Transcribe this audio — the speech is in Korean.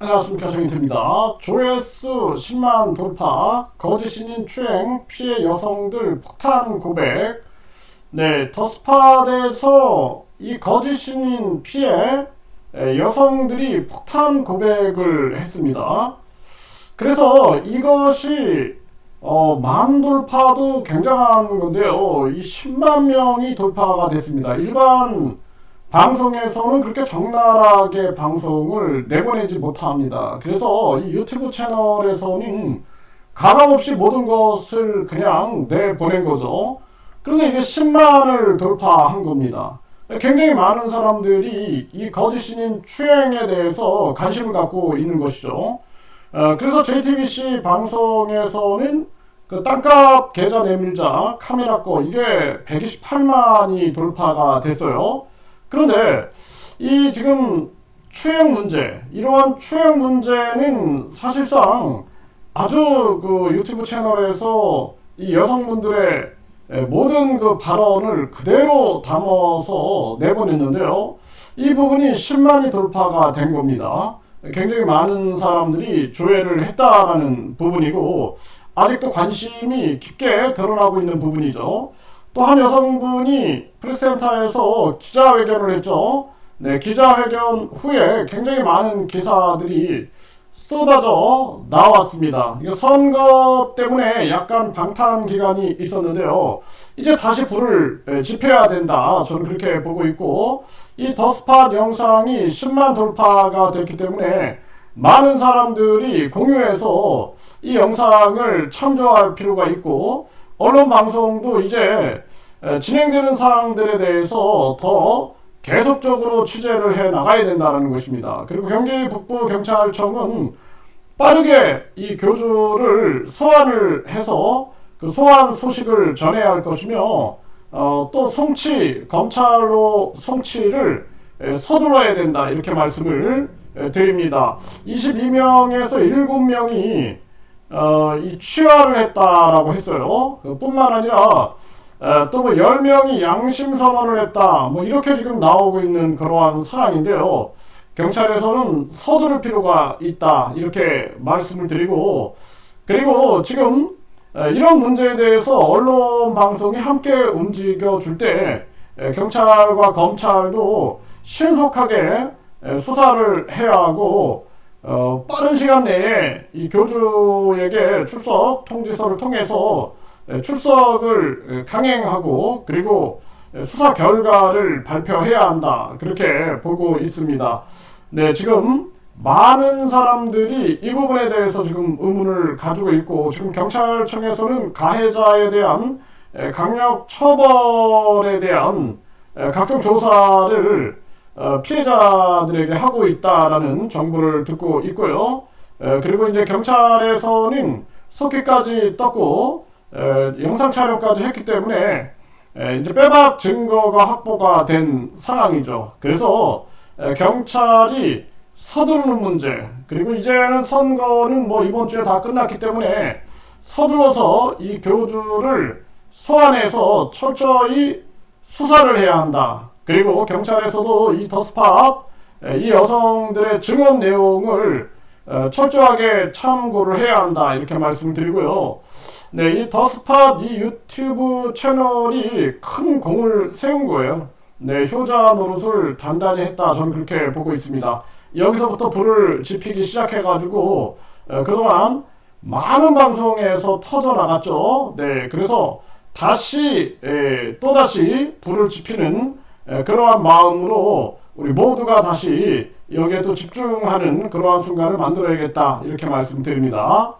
안녕하십니까 정인태입니다. 조회수 10만 돌파, 거짓 신인 추행, 피해 여성들 폭탄 고백. 네, 더스팟에서 이 거짓 신인 피해 에, 여성들이 폭탄 고백을 했습니다. 그래서 이것이 어, 만 돌파도 굉장한 건데요. 이 10만 명이 돌파가 됐습니다. 일반 방송에서는 그렇게 적나라하게 방송을 내보내지 못합니다. 그래서 이 유튜브 채널에서는 가감없이 모든 것을 그냥 내보낸 거죠. 그런데 이게 10만을 돌파한 겁니다. 굉장히 많은 사람들이 이 거짓신인 추행에 대해서 관심을 갖고 있는 것이죠. 어, 그래서 JTBC 방송에서는 그 땅값 계좌 내밀자 카메라 거 이게 128만이 돌파가 됐어요. 그런데 이 지금 추행 문제, 이러한 추행 문제는 사실상 아주 그 유튜브 채널에서 이 여성분들의 모든 그 발언을 그대로 담아서 내보냈는데요. 이 부분이 10만이 돌파가 된 겁니다. 굉장히 많은 사람들이 조회를 했다라는 부분이고 아직도 관심이 깊게 드러나고 있는 부분이죠. 또 한 여성분이 프레스센터에서 기자회견을 했죠. 네, 기자회견 후에 굉장히 많은 기사들이 쏟아져 나왔습니다. 선거 때문에 약간 방탄 기간이 있었는데요. 이제 다시 불을 지펴야 된다. 저는 그렇게 보고 있고, 이 더스팟 영상이 10만 돌파가 됐기 때문에 많은 사람들이 공유해서 이 영상을 참조할 필요가 있고, 언론 방송도 이제 진행되는 사항들에 대해서 더 계속적으로 취재를 해 나가야 된다는 것입니다. 그리고 경기 북부 경찰청은 빠르게 이 교주를 소환을 해서 그 소환 소식을 전해야 할 것이며 어, 또 송치 검찰로 송치를 서둘러야 된다 이렇게 말씀을 드립니다. 22명에서 7명이 어, 이 취하를 했다라고 했어요. 뿐만 아니라 또 뭐 10명이 양심 선언을 했다. 뭐 이렇게 지금 나오고 있는 그러한 사안인데요. 경찰에서는 서두를 필요가 있다. 이렇게 말씀을 드리고 그리고 지금 이런 문제에 대해서 언론 방송이 함께 움직여 줄 때 경찰과 검찰도 신속하게 수사를 해야 하고 어, 빠른 시간 내에 이 교주에게 출석 통지서를 통해서 출석을 강행하고 그리고 수사 결과를 발표해야 한다. 그렇게 보고 있습니다. 네, 지금 많은 사람들이 이 부분에 대해서 지금 의문을 가지고 있고 지금 경찰청에서는 가해자에 대한 강력 처벌에 대한 각종 조사를 어, 피해자들에게 하고 있다라는 정보를 듣고 있고요. 그리고 이제 경찰에서는 속기까지 떴고 영상 촬영까지 했기 때문에 이제 빼박 증거가 확보가 된 상황이죠. 그래서 경찰이 서두르는 문제 그리고 이제는 선거는 뭐 이번 주에 다 끝났기 때문에 서둘러서 이 교주를 소환해서 철저히 수사를 해야 한다. 그리고 경찰에서도 이 더스팟 이 여성들의 증언 내용을 철저하게 참고를 해야 한다 이렇게 말씀드리고요. 네, 이 더스팟 이 유튜브 채널이 큰 공을 세운 거예요. 네, 효자 노릇을 단단히 했다. 저는 그렇게 보고 있습니다. 여기서부터 불을 지피기 시작해가지고 그동안 많은 방송에서 터져 나갔죠. 네, 그래서 다시 또 다시 불을 지피는 그러한 마음으로 우리 모두가 다시 여기에 또 집중하는 그러한 순간을 만들어야겠다 이렇게 말씀드립니다.